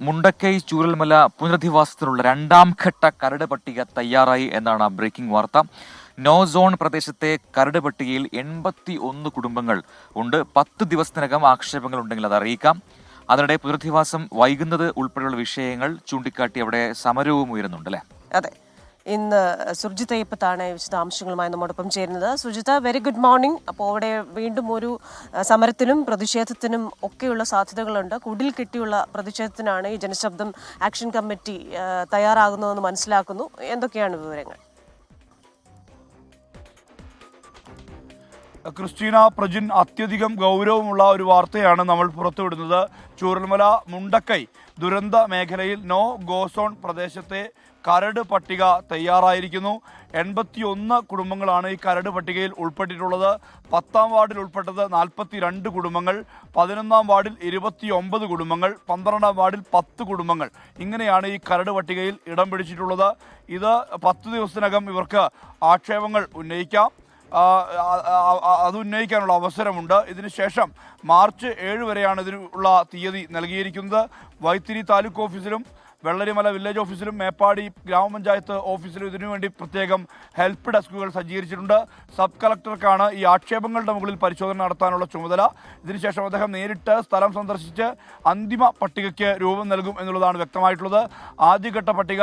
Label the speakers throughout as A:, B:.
A: മുണ്ടക്കൈ ചൂരൽമല പുനരധിവാസത്തിനുള്ള രണ്ടാം ഘട്ട കരട് പട്ടിക തയ്യാറായി എന്നാണ് ബ്രേക്കിംഗ് വാർത്ത. നോ സോൺ പ്രദേശത്തെ കരട് പട്ടികയിൽ എൺപത്തി ഒന്ന് കുടുംബങ്ങൾ ഉണ്ട്. പത്ത് ദിവസത്തിനകം ആക്ഷേപങ്ങൾ ഉണ്ടെങ്കിൽ അത് അറിയിക്കാം. അതിനിടെ പുനരധിവാസം വൈകുന്നത് ഉൾപ്പെടെയുള്ള വിഷയങ്ങൾ ചൂണ്ടിക്കാട്ടി അവിടെ സമരവും ഉയരുന്നുണ്ട് അല്ലേ?
B: അതെ. ഇന്ന് സുർജിത ഇപ്പത്താണ് വിശദാംശങ്ങളുമായി നമ്മോടൊപ്പം ചേരുന്നത്. സുജിത വെരി ഗുഡ് മോർണിംഗ് അപ്പോൾ അവിടെ വീണ്ടും ഒരു സമരത്തിനും പ്രതിഷേധത്തിനും ഒക്കെയുള്ള സാധ്യതകളുണ്ട്. കുടിൽ കെട്ടിയുള്ള പ്രതിഷേധത്തിനാണ് ഈ ജനശബ്ദം ആക്ഷൻ കമ്മിറ്റി തയ്യാറാകുന്നതെന്ന് മനസ്സിലാക്കുന്നു. എന്തൊക്കെയാണ് വിവരങ്ങൾ?
C: ക്രിസ്റ്റീന പ്രജിൻ അത്യധികം ഗൗരവമുള്ള ഒരു വാർത്തയാണ് നമ്മൾ പുറത്തുവിടുന്നത്. ചൂരൽമല മുണ്ടക്കൈ ദുരന്ത മേഖലയിൽ നോ ഗോസോൺ പ്രദേശത്തെ കരട് പട്ടിക തയ്യാറായിരിക്കുന്നു. എൺപത്തി ഒന്ന് കുടുംബങ്ങളാണ് ഈ കരട് പട്ടികയിൽ ഉൾപ്പെട്ടിട്ടുള്ളത്. പത്താം വാർഡിൽ ഉൾപ്പെട്ടത് നാൽപ്പത്തി രണ്ട് കുടുംബങ്ങൾ പതിനൊന്നാം വാർഡിൽ ഇരുപത്തി ഒമ്പത് കുടുംബങ്ങൾ പന്ത്രണ്ടാം വാർഡിൽ പത്ത് കുടുംബങ്ങൾ. ഇങ്ങനെയാണ് ഈ കരട് പട്ടികയിൽ ഇടം പിടിച്ചിട്ടുള്ളത്. ഇത് പത്ത് ദിവസത്തിനകം ഇവർക്ക് ആക്ഷേപങ്ങൾ ഉന്നയിക്കാം. അത് ഉന്നയിക്കാനുള്ള അവസരമുണ്ട്. ഇതിനുശേഷം മാർച്ച് ഏഴ് വരെയാണ് ഇതിനുള്ള തീയതി നൽകിയിരിക്കുന്നത്. വൈത്തിരി താലൂക്ക് ഓഫീസിലും വെള്ളരിമല വില്ലേജ് ഓഫീസിലും മേപ്പാടി ഗ്രാമപഞ്ചായത്ത് ഓഫീസിലും ഇതിനുവേണ്ടി പ്രത്യേകം ഹെൽപ്പ് ഡെസ്കുകൾ സജ്ജീകരിച്ചിട്ടുണ്ട്. സബ് കളക്ടർക്കാണ് ഈ ആക്ഷേപങ്ങളുടെ മുകളിൽ പരിശോധന നടത്താനുള്ള ചുമതല. ഇതിനുശേഷം അദ്ദേഹം നേരിട്ട് സ്ഥലം സന്ദർശിച്ച് അന്തിമ പട്ടികയ്ക്ക് രൂപം നൽകും എന്നുള്ളതാണ് വ്യക്തമായിട്ടുള്ളത്. ആദ്യഘട്ട പട്ടിക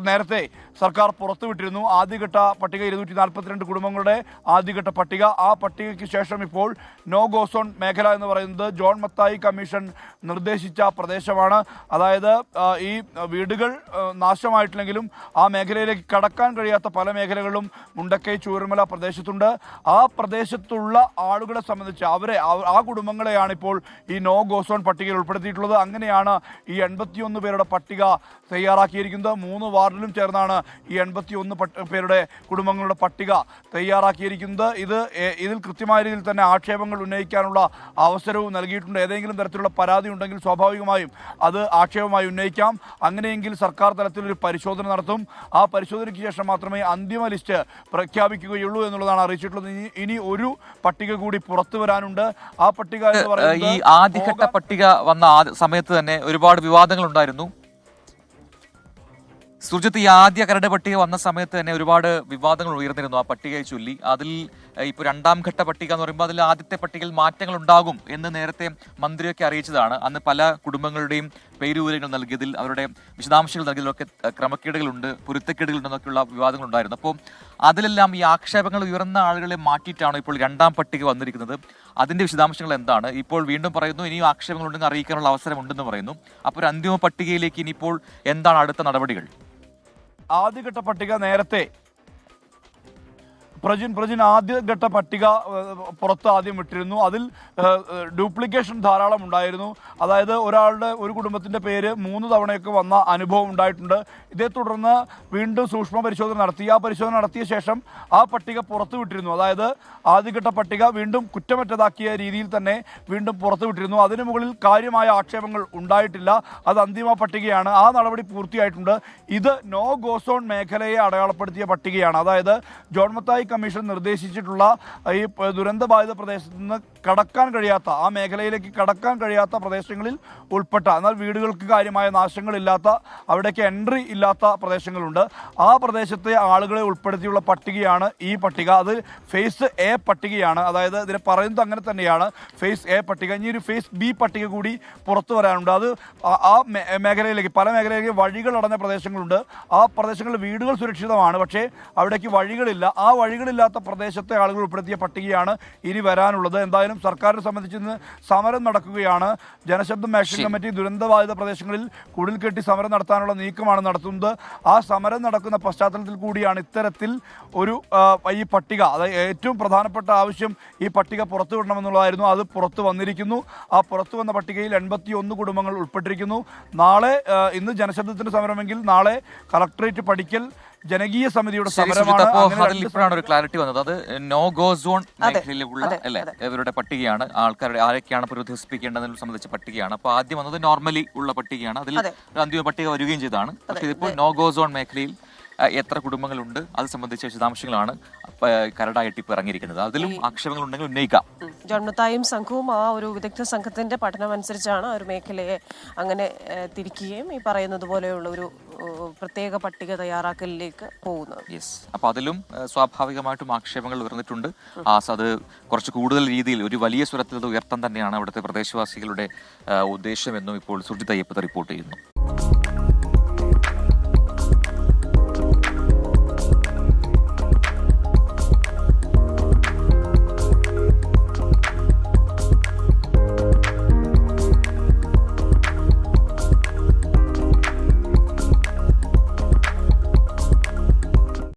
C: നേരത്തെ സർക്കാർ പുറത്തുവിട്ടിരുന്നു. ആദ്യഘട്ട പട്ടിക ഇരുന്നൂറ്റി നാൽപ്പത്തിരണ്ട് കുടുംബങ്ങളുടെ ആദ്യഘട്ട പട്ടിക. ആ പട്ടികയ്ക്ക് ശേഷം ഇപ്പോൾ നോ ഗോസോൺ മേഖല എന്ന് പറയുന്നത് ജോൺ മത്തായി കമ്മീഷൻ നിർദ്ദേശിച്ച പ്രദേശമാണ്. അതായത് ഈ വീടുകൾ നാശമായിട്ടില്ലെങ്കിലും ആ മേഖലയിലേക്ക് കടക്കാൻ കഴിയാത്ത പല മേഖലകളിലും മുണ്ടക്കൈ ചൂരമല പ്രദേശത്തുണ്ട്. ആ പ്രദേശത്തുള്ള ആളുകളെ സംബന്ധിച്ച് അവരെ ആ- കുടുംബങ്ങളെയാണ് ഇപ്പോൾ ഈ നോ ഗോസോൺ പട്ടികയിൽ ഉൾപ്പെടുത്തിയിട്ടുള്ളത്. അങ്ങനെയാണ് ഈ എൺപത്തിയൊന്ന് പേരുടെ പട്ടിക തയ്യാറാക്കിയിരിക്കുന്നത്. മൂന്ന് വാർഡിലും ചേർന്നാണ് ഈ എൺപത്തി ഒന്ന് പേരുടെ കുടുംബങ്ങളുടെ പട്ടിക തയ്യാറാക്കിയിരിക്കുന്നത്. ഇത് ഇതിൽ കൃത്യമായ രീതിയിൽ തന്നെ ആക്ഷേപങ്ങൾ ഉന്നയിക്കാനുള്ള അവസരവും നൽകിയിട്ടുണ്ട്. ഏതെങ്കിലും തരത്തിലുള്ള പരാതി ഉണ്ടെങ്കിൽ സ്വാഭാവികമായും അത് ആക്ഷേപമായി ഉന്നയിക്കാം. അങ്ങനെയെങ്കിൽ സർക്കാർ തലത്തിൽ ഒരു പരിശോധന നടത്തും. ആ പരിശോധനയ്ക്ക് ശേഷം മാത്രമേ അന്തിമ ലിസ്റ്റ് പ്രഖ്യാപിക്കുകയുള്ളൂ എന്നുള്ളതാണ് അറിയിച്ചിട്ടുള്ളത്. ഇനി- ഒരു പട്ടിക കൂടി പുറത്തു വരാനുണ്ട്. ആ പട്ടിക എന്ന്
A: ഈ ആദ്യഘട്ട പട്ടിക വന്ന സമയത്ത് തന്നെ ഒരുപാട് വിവാദങ്ങൾ ഉണ്ടായിരുന്നു. സുജിത്ത് ഈ ആദ്യ കരട് പട്ടിക വന്ന സമയത്ത് തന്നെ ഒരുപാട് വിവാദങ്ങൾ ഉയർന്നിരുന്നു. ആ പട്ടികയെ ചൊല്ലി അതിൽ ഇപ്പോൾ രണ്ടാം ഘട്ട പട്ടിക എന്ന് പറയുമ്പോൾ അതിൽ ആദ്യത്തെ പട്ടികയിൽ മാറ്റങ്ങൾ ഉണ്ടാകും എന്ന് നേരത്തെ മന്ത്രിയൊക്കെ അറിയിച്ചതാണ്. അന്ന് പല കുടുംബങ്ങളുടെയും പേരുവിവരങ്ങൾ നൽകിയതിൽ അവരുടെ വിശദാംശങ്ങൾ നൽകിയതിലൊക്കെ ക്രമക്കേടുകളുണ്ട് പൊരുത്തക്കേടുകളുണ്ടെന്നൊക്കെയുള്ള വിവാദങ്ങൾ ഉണ്ടായിരുന്നു അപ്പോൾ അതിലെല്ലാം ഈ ആക്ഷേപങ്ങൾ ഉയർന്ന ആളുകളെ മാറ്റിയിട്ടാണ് ഇപ്പോൾ രണ്ടാം പട്ടിക വന്നിരിക്കുന്നത്. അതിന്റെ വിശദാംശങ്ങൾ എന്താണ്? ഇപ്പോൾ വീണ്ടും പറയുന്നു ഇനിയും ആക്ഷേപങ്ങൾ ഉണ്ടെങ്കിൽ അറിയിക്കാനുള്ള അവസരമുണ്ടെന്ന് പറയുന്നു. അപ്പോൾ ഒരു അന്തിമ പട്ടികയിലേക്ക് ഇനിയിപ്പോൾ എന്താണ് അടുത്ത നടപടികൾ?
C: ആദ്യഘട്ട പട്ടിക നേരത്തെ പ്രജിൻ പ്രജിൻ ആദ്യഘട്ട പട്ടിക പുറത്ത് ആദ്യം വിട്ടിരുന്നു. അതിൽ ഡ്യൂപ്ലിക്കേഷൻ ധാരാളം ഉണ്ടായിരുന്നു. അതായത് ഒരാളുടെ ഒരു കുടുംബത്തിന്റെ പേര് മൂന്ന് തവണയൊക്കെ വന്ന അനുഭവം ഉണ്ടായിട്ടുണ്ട്. ഇതേ തുടർന്ന് വീണ്ടും സൂക്ഷ്മ പരിശോധന നടത്തി. ആ പരിശോധന നടത്തിയ ശേഷം ആ പട്ടിക പുറത്തു വിട്ടിരുന്നു. അതായത് ആദ്യഘട്ട പട്ടിക വീണ്ടും കുറ്റമറ്റതാക്കിയ രീതിയിൽ തന്നെ വീണ്ടും പുറത്തു വിട്ടിരുന്നു. അതിനു മുകളിൽ കാര്യമായ ആക്ഷേപങ്ങൾ ഉണ്ടായിട്ടില്ല. അത് അന്തിമ പട്ടികയാണ്. ആ നടപടി പൂർത്തിയായിട്ടുണ്ട്. ഇത് നോ ഗോസോൺ മേഖലയെ അടയാളപ്പെടുത്തിയ പട്ടികയാണ്. അതായത് ജോൺ മത്തായി കമ്മീഷൻ നിർദ്ദേശിച്ചിട്ടുള്ള ഈ ദുരന്ത ബാധിത പ്രദേശത്ത് നിന്ന് കടക്കാൻ കഴിയാത്ത ആ മേഖലയിലേക്ക് കടക്കാൻ കഴിയാത്ത പ്രദേശങ്ങളിൽ ഉൾപ്പെട്ട എന്നാൽ വീടുകൾക്ക് കാര്യമായ നാശങ്ങളില്ലാത്ത അവിടേക്ക് എൻട്രി ഇല്ലാത്ത പ്രദേശങ്ങളുണ്ട്. ആ പ്രദേശത്തെ ആളുകളെ ഉൾപ്പെടുത്തിയുള്ള പട്ടികയാണ് ഈ പട്ടിക. അത് ഫേസ് എ പട്ടികയാണ്. അതായത് ഇതിനെ പറയുന്നത് അങ്ങനെ തന്നെയാണ്. ഫേസ് എ പട്ടിക. ഇനി ഒരു ഫേസ് ബി പട്ടിക കൂടി പുറത്തു വരാനുണ്ട്. അത് ആ- മേഖലയിലേക്ക് പല മേഖലയിലേക്ക് വഴികൾ അടഞ്ഞ പ്രദേശങ്ങളുണ്ട്. ആ പ്രദേശങ്ങളിൽ വീടുകൾ സുരക്ഷിതമാണ്. പക്ഷേ അവിടേക്ക് വഴികളില്ല. ആ വഴികളില്ലാത്ത പ്രദേശത്തെ ആളുകൾ ഉൾപ്പെടുത്തിയ പട്ടികയാണ് ഇനി വരാനുള്ളത്. എന്തായാലും സർക്കാരിനെ സംബന്ധിച്ച് ഇന്ന് സമരം നടക്കുകയാണ്. ജനശബ്ദം ആക്ഷൻ കമ്മിറ്റി ദുരന്തബാധിത പ്രദേശങ്ങളിൽ കുടിൽ കെട്ടി സമരം നടത്താനുള്ള നീക്കമാണ് നടത്തുന്നത്. ആ സമരം നടക്കുന്ന പശ്ചാത്തലത്തിൽ കൂടിയാണ് ഇത്തരത്തിൽ ഒരു ഈ പട്ടിക അതായത് ഏറ്റവും പ്രധാനപ്പെട്ട ആവശ്യം ഈ പട്ടിക പുറത്തു വിടണമെന്നുള്ളതായിരുന്നു. അത് പുറത്തു വന്നിരിക്കുന്നു. ആ പുറത്തു വന്ന പട്ടികയിൽ എൺപത്തി ഒന്ന് കുടുംബങ്ങൾ ഉൾപ്പെട്ടിരിക്കുന്നു. നാളെ ഇന്ന് ജനശബ്ദത്തിന്റെ സമരമെങ്കിൽ നാളെ കളക്ടറേറ്റ് പഠിക്കൽ ജനകീയ സമിതിയുടെ സമരമാണ്
A: അപ്പോ അതിൽ ഇപ്പോഴാണ് ഒരു ക്ലാരിറ്റി വന്നത്. അത് നോ ഗോ സോൺ മേഖലയിലുള്ള അല്ലെ. ഇവരുടെ പട്ടികയാണ്. ആൾക്കാരുടെ ആരൊക്കെയാണ് പ്രതിഹസിപ്പിക്കേണ്ടതിനെ സംബന്ധിച്ച പട്ടികയാണ്. അപ്പൊ ആദ്യം വന്നത് നോർമലി ഉള്ള പട്ടികയാണ്. അതിൽ
B: അതെ.
A: അന്തിമ പട്ടിക വരികയും ചെയ്താണ് പക്ഷേ ഇതിപ്പോൾ നോ ഗോ സോൺ മേഖലയിൽ എത്ര കുടുംബങ്ങളുണ്ട് അത് സംബന്ധിച്ച വിശദാംശങ്ങളാണ് കരടായിട്ട് ഇപ്പോൾ ഇറങ്ങിയിരിക്കുന്നത്. അതിലും ആക്ഷേപങ്ങൾ ഉണ്ടെങ്കിൽ ഉന്നയിക്കാം.
B: ജന്മത്തായും സംഘവും ആ ഒരു വിദഗ്ധ സംഘത്തിന്റെ പഠനം അനുസരിച്ചാണ് ആ ഒരു മേഖലയെ അങ്ങനെ തിരിക്കുകയും ഈ പറയുന്നത് പോലെയുള്ള ഒരു പ്രത്യേക പട്ടിക തയ്യാറാക്കലിലേക്ക് പോകുന്നത്.
A: യെസ് അപ്പോൾ അതിലും സ്വാഭാവികമായിട്ടും ആക്ഷേപങ്ങൾ ഉയർന്നിട്ടുണ്ട്. ആ അത് കുറച്ച് കൂടുതൽ രീതിയിൽ ഒരു വലിയ സ്വരത്തിൽ അത് ഉയർത്താൻ തന്നെയാണ് അവിടുത്തെ പ്രദേശവാസികളുടെ ഉദ്ദേശമെന്നും ഇപ്പോൾ സുജിത് അയ്യപ്പത് റിപ്പോർട്ട് ചെയ്യുന്നു.